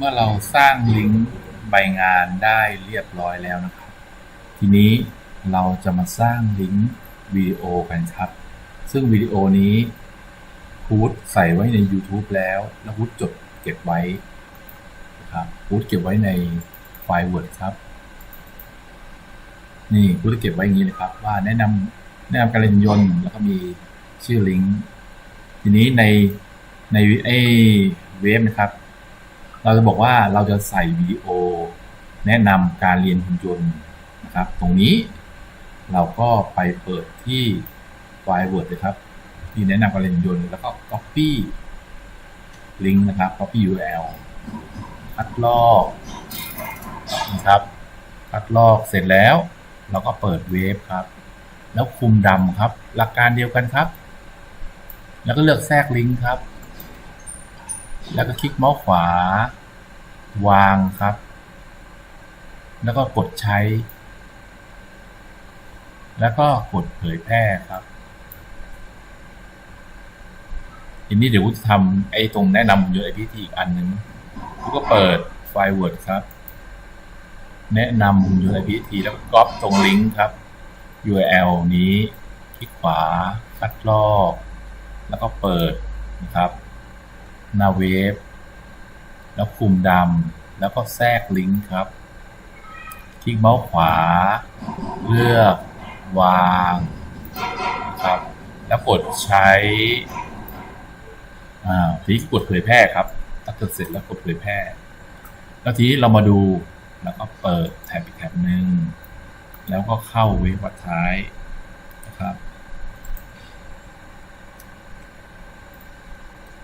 เมื่อเราสร้างลิงก์ใบงานได้เรียบร้อยแล้วนะครับ ทีนี้เราจะมาสร้างลิงก์วิดีโอกันครับ ซึ่งวิดีโอนี้พูดใส่ไว้ใน YouTube แล้ว แล้วพูดจดเก็บไว้นะครับพูดเก็บไว้ในไฟล์ Word ครับ นี่พูดเก็บไว้อย่างนี้เลยครับ ว่าแนะนำแนะนำการเรียนยนต์แล้วก็มีชื่อลิงก์ทีนี้ในในไอเว็บนะครับ เราจะบอกว่าเราจะใส่วิดีโอแนะนำการเรียนหุ่นยนต์นะครับ ตรงนี้เราก็ไปเปิดที่ไฟล์ Word เลยครับ ที่แนะนำการเรียนหุ่นยนต์แล้วก็ Copy ลิงก์นะครับ Copy URL คัดลอกนะครับคัดลอกเสร็จแล้ว เราก็เปิดเวฟครับ แล้วคุมดำครับ หลักการเดียวกันครับ แล้วก็เลือกแทรกลิงก์ครับ แล้วก็คลิกเมาส์ขวา วางครับ แล้วก็กดใช้ แล้วก็กดเผยแพร่ครับทีนี้เดี๋ยวจะทำไอ้ตรงแนะนำ UIPT อีกอันหนึ่งก็เปิดไฟล์ Word ครับ แนะนำ UIPT แล้วก็ก๊อปตรงลิงก์ครับ URL นี้คลิกขวา คัดลอก แล้วก็เปิดนะครับนาเวฟ แล้วคุมดำ แล้วก็แทรกลิงก์ครับ คลิกเมาส์ขวา เลือก วางครับ แล้วกดใช้อ่าทีนี้กดเผยแพร่ครับถ้ากดเสร็จแล้วกดเผยแพร่ แล้วทีนี้เรามาดูแล้วก็เปิดแท็บอีกแท็บหนึ่งแล้วก็เข้าเวฟวัดท้ายนะครับ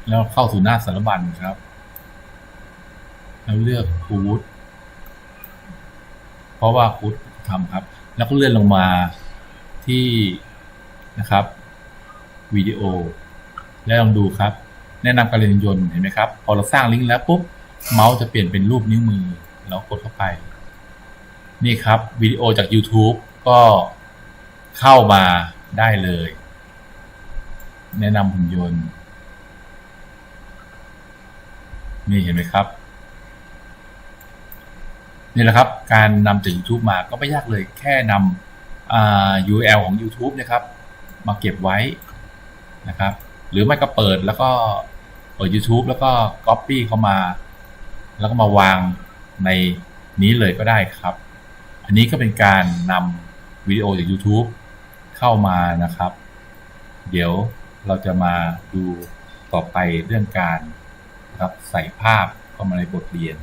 แล้วเข้าสู่หน้าสารบัญครับ แล้วเลือกคูดเพราะว่าคูดทำครับ แล้วก็เลื่อนลงมาที่นะครับวิดีโอ แล้วลองดูครับ แนะนำการเรียนยนต์เห็นไหมครับ พอเราสร้างลิงก์แล้วปุ๊บเมาส์จะเปลี่ยนเป็นรูปนิ้วมือแล้วกดเข้าไป นี่ครับวิดีโอจาก YouTube ก็เข้ามาได้เลย แนะนำหุ่นยนต์ นี่เห็นไหมครับ นี่แหละครับ การนำจาก YouTube มาก็ไม่ยากเลยแค่นำ URL ของ YouTube นะครับ มาเก็บไว้นะครับ หรือไม่ก็เปิดแล้วก็เปิด YouTube แล้วก็ Copy เข้ามา แล้วก็มาวางในนี้เลยก็ได้ครับ อันนี้ก็เป็นการนำวิดีโอจาก YouTube เข้ามานะครับ เดี๋ยวเราจะมาดูต่อไปเรื่องการครับใส่ภาพเข้ามาในบทเรียน